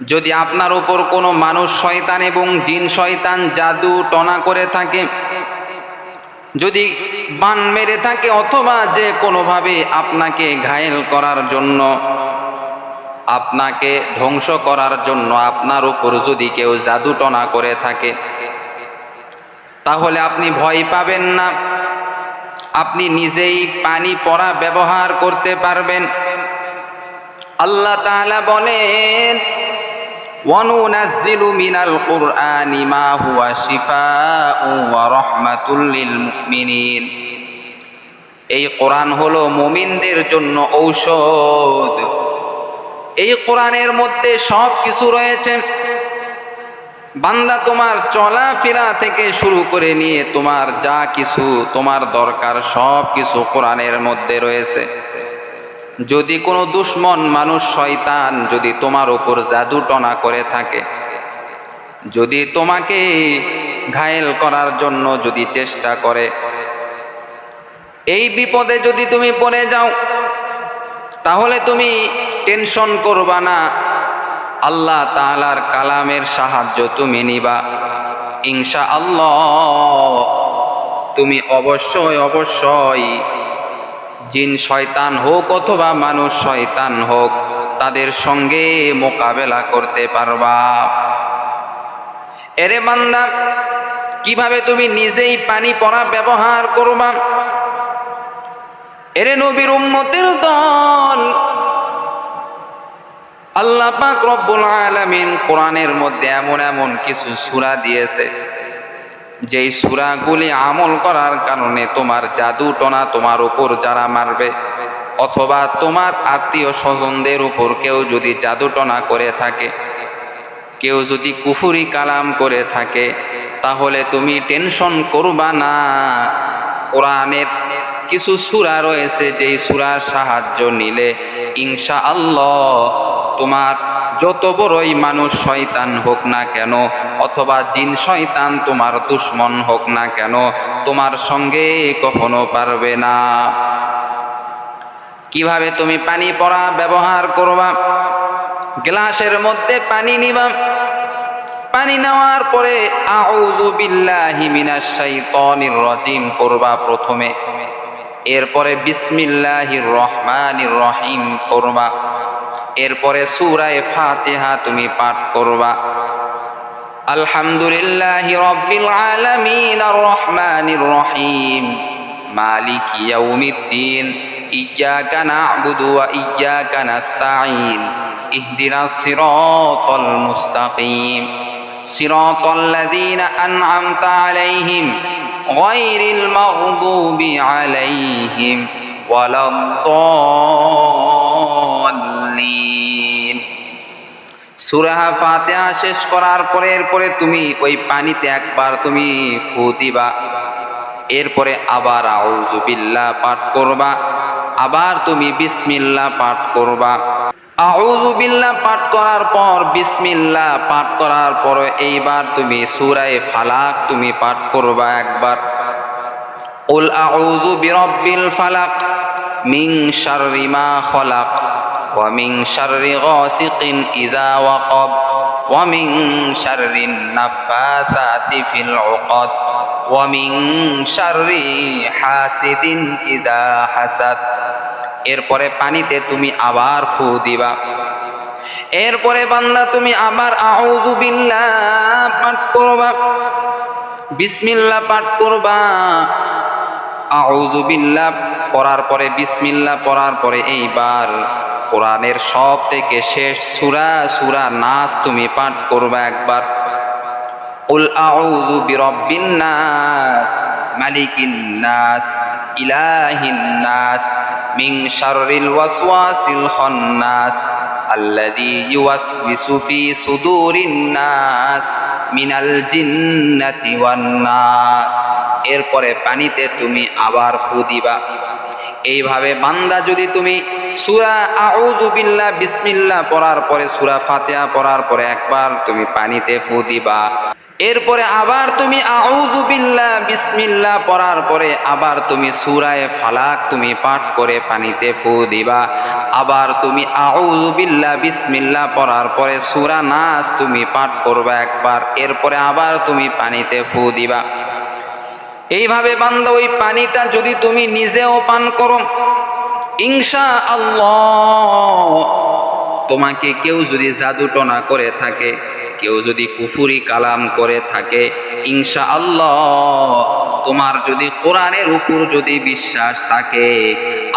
যদি আপনার উপর কোনো মানুষ শয়তান এবং জিন শয়তান জাদু টনা করে থাকে, যদি বান মেরে থাকে অথবা যে কোনোভাবে আপনাকে ঘায়েল করার জন্য, আপনাকে ধ্বংস করার জন্য আপনার উপর যদি কেউ জাদু টনা করে থাকে, তাহলে আপনি ভয় পাবেন না। আপনি নিজেই পানি পড়া ব্যবহার করতে পারবেন। আল্লাহ তাআলা বলেন وننزل من القرآن ما هو شفاء ورحمة للمؤمنين এই কোরআন হলো মুমিনদের জন্য ঔষধ এই কোরআনের মধ্যে সব কিছু রয়েছে বান্দা তোমার চলাফেরা থেকে শুরু করে নিয়ে তোমার যা কিছু তোমার দরকার সব কিছু কোরআনের মধ্যে রয়েছে যদি কোনো দুশ্মন মানুষ শয়তান, যদি তোমার উপর জাদু টনা করে থাকে, যদি তোমাকে ঘায়েল করার জন্য যদি চেষ্টা করে, এই বিপদে যদি তুমি পড়ে যাও, তাহলে তুমি টেনশন করবা না। আল্লাহ তাআলার কালামের সাহায্য তুমি নিবা। ইনশা আল্লাহ তুমি অবশ্যই অবশ্যই জিন শয়তান হোক অথবা মানুষ শয়তান হোক, তাদের সঙ্গে মোকাবেলা করতে পারবা। এরে বান্দা, কীভাবে তুমি নিজেই পানি পড়া ব্যবহার করবা? এরে নবীর উম্মতের দল। আল্লাহ পাক রব্বুল আলামিন কোরআনের মধ্যে এমন এমন কিছু সূরা দিয়েছে। যেই সূরাগুলি আমল করার কারণে তোমার জাদু টনা তোমার উপর যারা মারবে, অথবা তোমার আত্মীয় স্বজনদের উপর কেউ যদি জাদু টনা করে থাকে, কেউ যদি কুফুরি কালাম করে থাকে, তাহলে তুমি টেনশন করবা না। কোরআনের কিছু সূরা রয়েছে যেই সুরার সাহায্য নিলে ইনশা আল্লাহ তোমার যত বড়ই মানুষ শয়তান হোক না কেন, অথবা জিন শয়তান তোমার দুশ্মন হোক না কেন, তোমার সঙ্গে কখনো পারবে না। কীভাবে তুমি পানি পড়া ব্যবহার করবা? গ্লাসের মধ্যে পানি নিবা। পানি নেওয়ার পরে আউযু বিল্লাহি মিনাশ শাইতানির রাজিম করবা প্রথমে। এরপরে বিসমিল্লাহির রহমানির রহিম করবা। এরপরে সূরায়ে ফাতিহা তুমি পাঠ করবা। আলহামদুলিল্লাহি রব্বিল আলামিন আর রহমানির রহিম। মালিক ইয়াউমিদ্দিন ইয়াকা না'বুদু ওয়া ইয়াকা নাস্তাঈন। ইহদিনাস সিরাতাল মুস্তাকিম। সিরাতাল লাযীনা আন'আমতা আলাইহিম। গায়রিল মাগদুবি আলাইহিম ওয়ালাদ-দাল্লিন। সুরাহা ফাতিহা শেষ করার পরে এরপরে তুমি ওই পানিতে একবার তুমি ফু দিবা। এরপরে আবার আউযু বিল্লাহ পাঠ করবা। আবার তুমি বিসমিল্লাহ পাঠ করবা। আউজুবিল্লা পাঠ করার পর বিসমিল্লা পাঠ করার পর এইবার তুমি সুরায় ফালাক তুমি পাঠ করবা একবার। উল আউজু বিরব্বিল ফালাক মিং শারিমা খলাক ওয়ামিং শারি গসিকিন ইজা ওয়াকব ওয়ামিং শারিন নাফাসাতি ফিল উকদ ওয়ামিং শারি হাসিদিন ইজা হাসাদ। এরপরে পানিতে তুমি আবার ফু দিবা। এরপরে বান্দা তুমি আবার আউযু বিল্লাহ পাঠ করবা। বিসমিল্লাহ পাঠ করবা। আউযু বিল্লাহ পড়ার পরে, বিসমিল্লাহ পড়ার পরে এইবার কোরআনের সব থেকে শেষ সূরা সূরা নাস তুমি পাঠ করবা একবার। উল আউযু বিরাব্বিন নাস, মালিকিন নাস, ইলাহিন নাস মিন শাররিল ওয়াসওয়াসিল খান্নাস আল্লাযী ইউওয়াসবিসু ফি সুদুরিন নাস মিনাল জিন্নাতি ওয়ান নাস। এরপরে পানিতে তুমি আবার ফু দিবা। এইভাবে বান্দা যদি তুমি সুরা আউযু বিল্লাহ বিসমিল্লাহ পড়ার পরে সুরা ফাতিহা পড়ার পরে একবার তুমি পানিতে ফু দিবা। এরপরে আবার তুমি আউযু বিল্লাহ, বিসমিল্লাহ পড়ার পরে আবার তুমি সূরায়ে ফালাক তুমি পাঠ করে পানিতে ফু দিবা। আবার তুমি আউযু বিল্লাহ, বিসমিল্লাহ পড়ার পরে সূরা নাস তুমি পাঠ করবে একবার। এরপরে আবার তুমি পানিতে ফু দিবা। এইভাবে বান্দা ওই পানিটা যদি তুমি নিজেও পান করো ইনশা আল্লাহ তোমাকে কেউ যদি জাদু টনা করে থাকে, কেউ যদি কুফুরি কালাম করে থাকে ইনশা আল্লাহ তোমার যদি কোরআনের উপর যদি বিশ্বাস থাকে,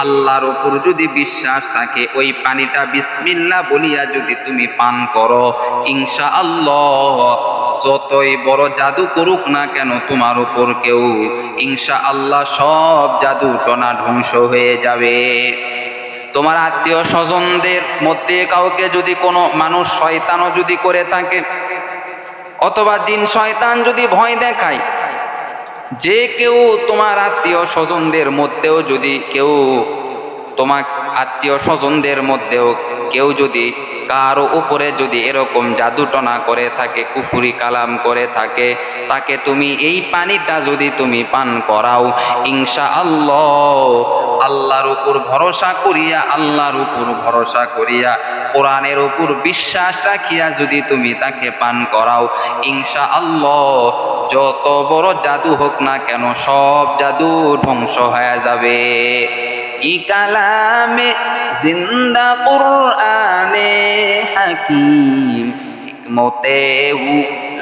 আল্লাহর উপর যদি বিশ্বাস থাকে, ওই পানিটা বিসমিল্লা বলিয়া যদি তুমি পান করো ইনশা আল্লাহ যতই বড় জাদু করুক না কেন তোমার উপর কেউ ইনশা আল্লাহ সব জাদু টনা ধ্বংস হয়ে যাবে। তোমার আত্মীয় স্বজনদের মধ্যে কাউকে যদি কোনো মানুষ শয়তানও যদি করে থাকে, অথবা জিন শয়তান যদি ভয় দেখায়, যে কেউ তোমার আত্মীয় স্বজনদের মধ্যেও যদি কেউ তোমার আত্মীয় স্বজনদের মধ্যেও কেউ যদি কারও উপরে যদি এরকম জাদুটনা করে থাকে, কুফুরি কালাম করে থাকে, তাকে তুমি এই পানিটা যদি তুমি পান করাও ইনশা আল্লাহ আল্লাহর উপর ভরসা করিয়া, আল্লাহর উপর ভরসা করিয়া, কোরআনের উপর বিশ্বাস রাখিয়া যদি তুমি তাকে পান করাও ইনশা আল্লাহ যত বড় জাদু হোক না কেন সব জাদু ধ্বংস হয়ে যাবে। ই কালামে জিন্দা কুরআনে হাকিম, হিকমতে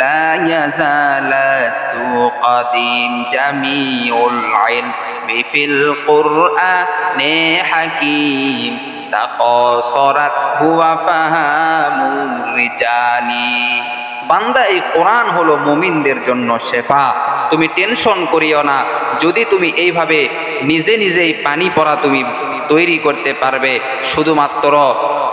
লা ইয়াজালাস্তু কাদিম জামিউল ইলমি ফিল কুরআনে হাকিম তাকসরাত হুয়া ফাহামুর রিজালি বান্দা এই কোরআন হলো মুমিনদের জন্য শেফা। তুমি টেনশন করিও না। যদি তুমি এইভাবে নিজে নিজেই পানি পড়া তুমি তৈরি করতে পারবে। শুধুমাত্র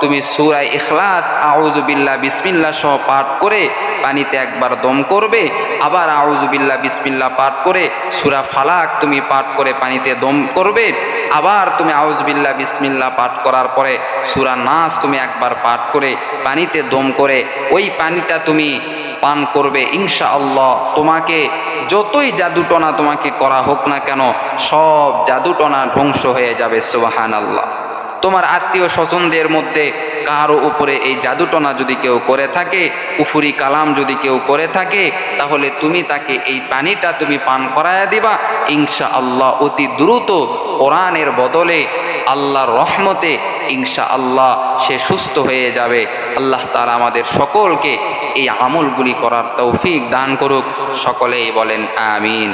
তুমি সুরাই ইখলাস আউজুবিল্লাহ বিসমিল্লা সহ পাঠ করে পানিতে একবার দম করবে। আবার আউজুবিল্লাহ বিসমিল্লা পাঠ করে সুরা ফালাক তুমি পাঠ করে পানিতে দম করবে। আবার তুমি আউজবিল্লা বিসমিল্লা পাঠ করার পরে সুরা নাচ তুমি একবার পাঠ করে পানিতে দম করে ওই পানিটা তুমি পান করবে ইনশা আল্লাহ তোমাকে যতই জাদুটনা তোমাকে করা হোক না কেন, সব জাদুটনা ধ্বংস হয়ে যাবে সুবাহান আল্লাহ তোমার আত্মীয় স্বজনদের মধ্যে কারও উপরে এই জাদুটনা যদি কেউ করে থাকে, উফুরি কালাম যদি কেউ করে থাকে, তাহলে তুমি তাকে এই পানিটা তুমি পান করায়া দিবা। ইনশা আল্লাহ অতি দ্রুত কোরআনের বদলে আল্লাহর রহমতে ইনশা আল্লাহ সে সুস্থ হয়ে যাবে। আল্লাহ তালা আমাদের সকলকে এই আমলগুলি করার তৌফিক দান করুক। সকলেই বলেন আমিন।